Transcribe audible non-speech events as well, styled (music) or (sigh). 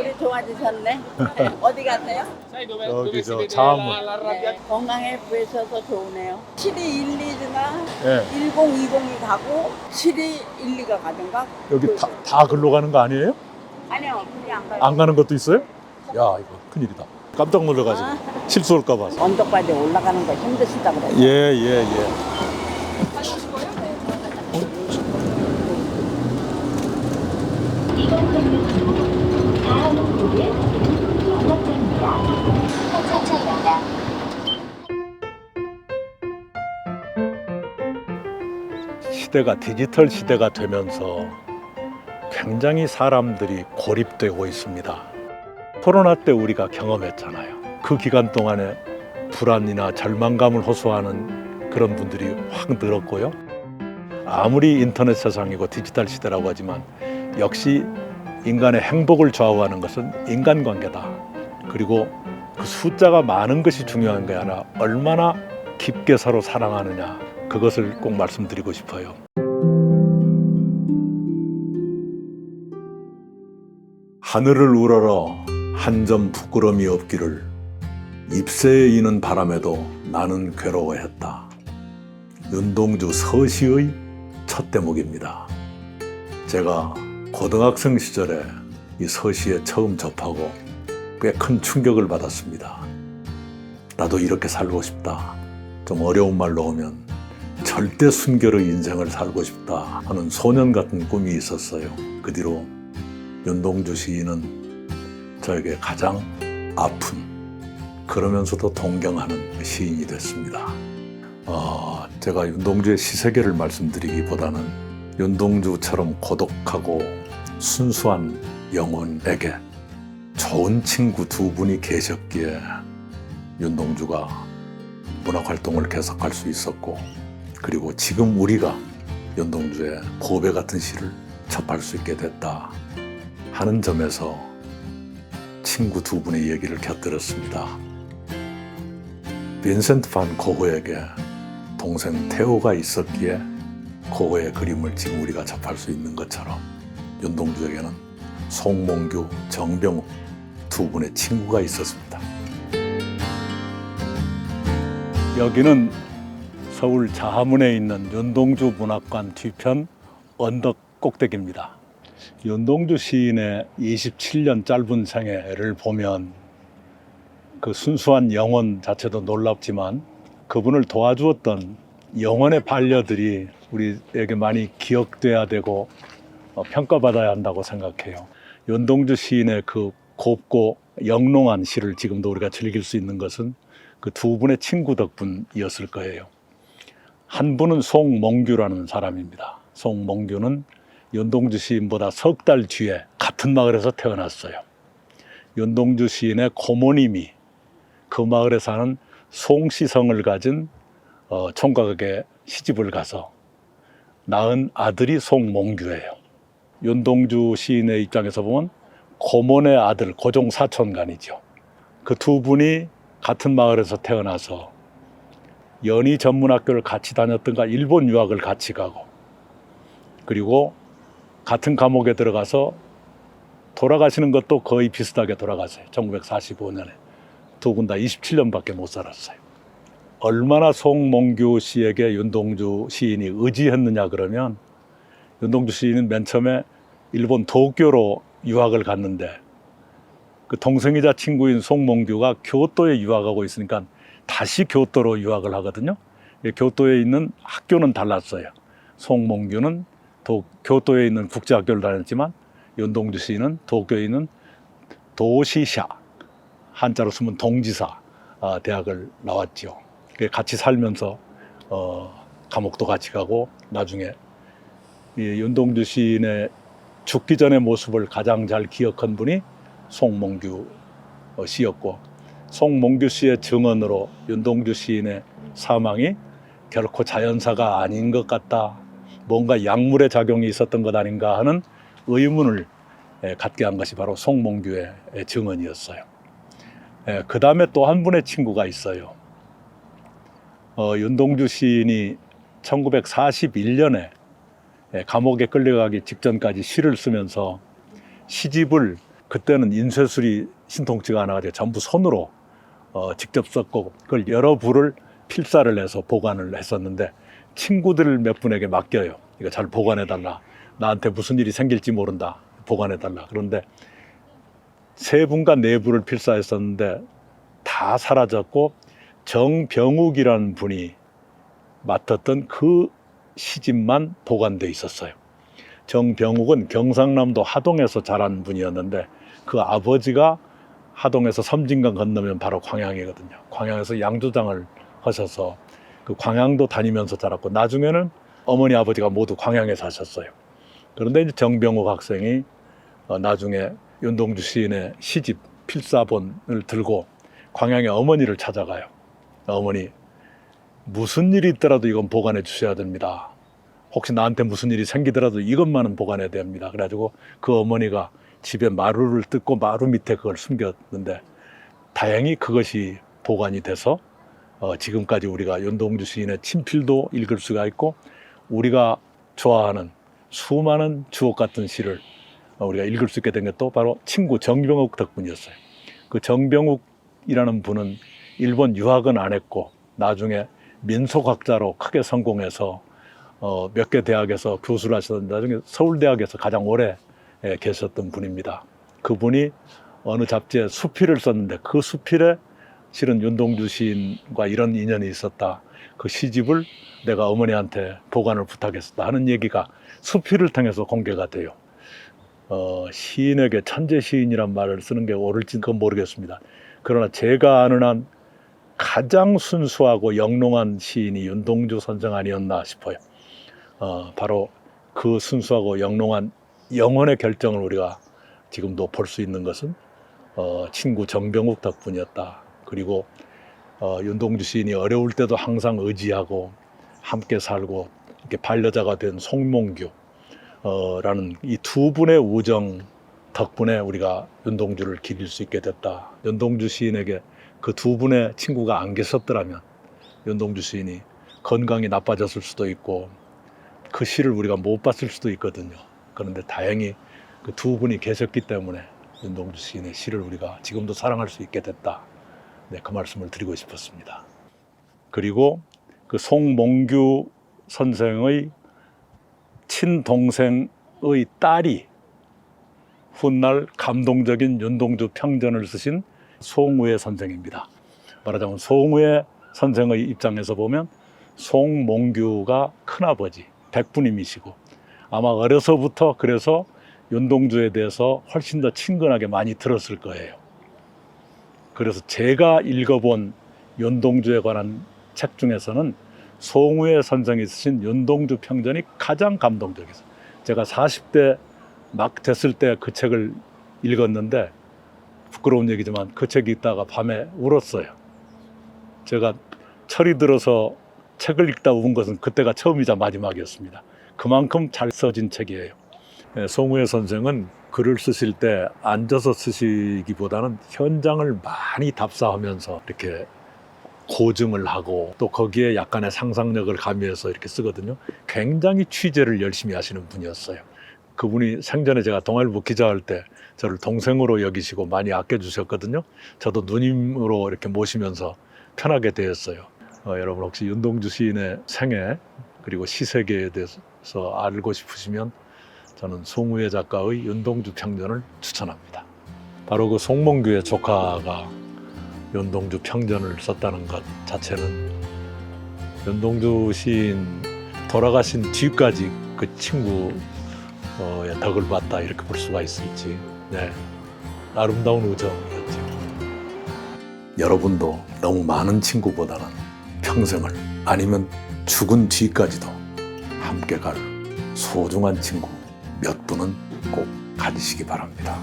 얼굴이 좋아지셨네. (laughs) 어디 가세요? 여기 저 자문. 네, 건강에 부으셔서 좋으네요. 7212나 예. 1020이 가고 7212가 가든가. 여기 그- 다, 다 글로 가는 거 아니에요? 아니요, 그냥 안 가요. 안 가는 것도 있어요? 야 이거 큰일이다. 깜짝 놀라가지고 아. 실수할까 봐서. 언덕까지 올라가는 거 힘드시다 그래요. 예, 예, 예. 시대가 디지털 시대가 되면서 굉장히 사람들이 고립되고 있습니다. 코로나 때 우리가 경험했잖아요. 그 기간 동안에 불안이나 절망감을 호소하는 그런 분들이 확 늘었고요. 아무리 인터넷 세상이고 디지털 시대라고 하지만 역시 인간의 행복을 좌우하는 것은 인간관계다. 그리고 그 숫자가 많은 것이 중요한 게 아니라 얼마나 깊게 서로 사랑하느냐 그것을 꼭 말씀드리고 싶어요. 하늘을 우러러 한 점 부끄럼이 없기를 잎새에 이는 바람에도 나는 괴로워했다. 윤동주 서시의 첫 대목입니다. 제가 고등학생 시절에 이 서시에 처음 접하고 꽤 큰 충격을 받았습니다. 나도 이렇게 살고 싶다. 좀 어려운 말로 하면 절대 순결의 인생을 살고 싶다 하는 소년 같은 꿈이 있었어요. 그 뒤로 윤동주 시인은 저에게 가장 아픈 그러면서도 동경하는 시인이 됐습니다. 어, 제가 윤동주의 시세계를 말씀드리기보다는 윤동주처럼 고독하고 순수한 영혼에게 좋은 친구 두 분이 계셨기에 윤동주가 문학 활동을 계속할 수 있었고 그리고 지금 우리가 윤동주의 보배 같은 시를 접할 수 있게 됐다 하는 점에서 친구 두 분의 얘기를 곁들였습니다. 빈센트 반 고흐에게 동생 테오가 있었기에 고흐의 그림을 지금 우리가 접할 수 있는 것처럼 윤동주에게는 송몽규, 정병욱 두 분의 친구가 있었습니다. 여기는 서울 자하문에 있는 윤동주 문학관 뒤편 언덕 꼭대기입니다. 윤동주 시인의 27년 짧은 생애를 보면 그 순수한 영혼 자체도 놀랍지만 그분을 도와주었던 영혼의 반려들이 우리에게 많이 기억돼야 되고 어, 평가받아야 한다고 생각해요. 윤동주 시인의 그 곱고 영롱한 시를 지금도 우리가 즐길 수 있는 것은 그 두 분의 친구 덕분이었을 거예요. 한 분은 송몽규라는 사람입니다. 송몽규는 윤동주 시인보다 석 달 뒤에 같은 마을에서 태어났어요. 윤동주 시인의 고모님이 그 마을에 사는 송시성을 가진 어, 총각에게 시집을 가서 낳은 아들이 송몽규예요. 윤동주 시인의 입장에서 보면 고모의 아들 고종 사촌간이죠. 그 두 분이 같은 마을에서 태어나서 연희 전문학교를 같이 다녔던가 일본 유학을 같이 가고 그리고 같은 감옥에 들어가서 돌아가시는 것도 거의 비슷하게 돌아가세요. 1945년에 두 분 다 27년밖에 못 살았어요. 얼마나 송몽규 씨에게 윤동주 시인이 의지했느냐 그러면 윤동주 시인은 맨 처음에 일본 도쿄로 유학을 갔는데 그 동생이자 친구인 송몽규가 교토에 유학하고 있으니까 다시 교토로 유학을 하거든요. 이 교토에 있는 학교는 달랐어요. 송몽규는 도, 교토에 있는 국제학교를 다녔지만 윤동주 씨는 도쿄에 있는 도시샤 한자로 쓰면 동지사 아, 대학을. 그게 같이 살면서 어, 감옥도 같이 가고 나중에 이 윤동주 시인의 죽기 전의 모습을 가장 잘 기억한 분이 송몽규 어, 씨였고 송몽규 씨의 증언으로 윤동주 시인의 사망이 결코 자연사가 아닌 것 같다. 뭔가 약물의 작용이 있었던 것 아닌가 하는 의문을 에, 갖게 한 것이 바로 송몽규의 에, 증언이었어요. 그 다음에 또 한 분의 친구가 있어요. 어, 윤동주 시인이 1941년에 감옥에 끌려가기 직전까지 시를 쓰면서 시집을 그때는 인쇄술이 신통치가 않아가지고 전부 손으로 어, 직접 썼고 그걸 여러 부를 필사를 해서 보관을 했었는데 친구들 몇 분에게 맡겨요. 이거 잘 보관해 달라. 나한테 무슨 일이 생길지 모른다. 보관해 달라. 그런데 세 분과 네 부를 필사했었는데 다 사라졌고 정병욱이라는 분이 맡았던 그 시집만 보관돼 있었어요. 정병욱은 경상남도 하동에서 자란 분이었는데 그 아버지가 하동에서 섬진강 건너면 바로 광양이거든요. 광양에서 양조장을 하셔서 그 광양도 다니면서 자랐고 나중에는 어머니 아버지가 모두 광양에 사셨어요. 그런데 이제 정병욱 학생이 어, 나중에 윤동주 시인의 시집 필사본을 들고 광양의 어머니를 찾아가요. 어머니 무슨 일이 있더라도 이건 보관해 주셔야 됩니다. 혹시 나한테 무슨 일이 생기더라도 이것만은 보관해야 됩니다. 그래가지고 그 어머니가 집에 마루를 뜯고 마루 밑에 그걸 숨겼는데 다행히 그것이 보관이 돼서 어, 지금까지 우리가 윤동주 시인의 친필도 읽을 수가 있고 우리가 좋아하는 수많은 주옥 같은 시를 어, 우리가 읽을 수 있게 된 게 또 바로 친구 정병욱 덕분이었어요. 그 정병욱이라는 분은 일본 유학은 안 했고 나중에 민속학자로 크게 성공해서 어, 몇 개 대학에서 교수를 하셨는데 나중에 서울대학에서 가장 오래 예, 계셨던 분입니다. 그분이 어느 잡지에 수필을 썼는데 그 수필에 실은 윤동주 시인과 이런 인연이 있었다. 그 시집을 내가 어머니한테 보관을 부탁했었다 하는 얘기가 수필을 통해서 공개가 돼요. 어, 시인에게 천재 시인이란 말을 쓰는 게 옳을지는 그건 모르겠습니다. 그러나 제가 아는 한 가장 순수하고 영롱한 시인이 윤동주 선생 아니었나 싶어요. 어, 바로 그 순수하고 영롱한 영혼의 결정을 우리가 지금도 볼 수 있는 것은 어, 친구 정병욱 덕분이었다. 그리고 어, 윤동주 시인이 어려울 때도 항상 의지하고 함께 살고 이렇게 반려자가 된 송몽규 어, 라는 이 두 분의 우정 덕분에 우리가 윤동주를 기릴 수 있게 됐다. 윤동주 시인에게 그 두 분의 친구가 안 계셨더라면 윤동주 시인이 건강이 나빠졌을 수도 있고 그 시를 우리가 못 봤을 수도 있거든요. 그런데 다행히 그 두 분이 계셨기 때문에 윤동주 시인의 시를 우리가 지금도 사랑할 수 있게 됐다. 네, 그 말씀을 드리고 싶었습니다. 그리고 그 송몽규 선생의 친동생의 딸이 훗날 감동적인 윤동주 평전을 쓰신 송우의 선생입니다. 말하자면 송우의 선생의 입장에서 보면 송몽규가 큰아버지 백부님이시고 아마 어려서부터 그래서 윤동주에 대해서 훨씬 더 친근하게 많이 들었을 거예요. 그래서 제가 읽어본 윤동주에 관한 책 중에서는 송우의 선생이 쓰신 윤동주 평전이 가장 감동적이었어요. 제가 40대 막 됐을 때 그 책을 읽었는데 부끄러운 얘기지만 그책 읽다가 밤에 울었어요. 제가 철이 들어서 책을 읽다 운 것은 그때가 처음이자 마지막이었습니다. 그만큼 잘 써진 책이에요. 예, 송우의 선생은 글을 쓰실 때 앉아서 쓰시기보다는 현장을 많이 답사하면서 이렇게 고증을 하고 또 거기에 약간의 상상력을 가미해서 이렇게 쓰거든요. 굉장히 취재를 열심히 하시는 분이었어요. 그분이 생전에 제가 동아일보 기자할 때 저를 동생으로 여기시고 많이 아껴주셨거든요. 저도 누님으로 이렇게 모시면서 편하게 되었어요. 어, 여러분 혹시 윤동주 시인의 생애 그리고 시세계에 대해서 알고 싶으시면 저는 송우의 작가의 윤동주 평전을 추천합니다. 바로 그 송몽규의 조카가 윤동주 평전을 썼다는 것 자체는 윤동주 시인 돌아가신 뒤까지 그 친구의 덕을 봤다 이렇게 볼 수가 있을지 네, 아름다운 우정이었죠. 여러분도 너무 많은 친구보다는 평생을 아니면 죽은 뒤까지도 함께 갈 소중한 친구 몇 분은 꼭 가지시기 바랍니다.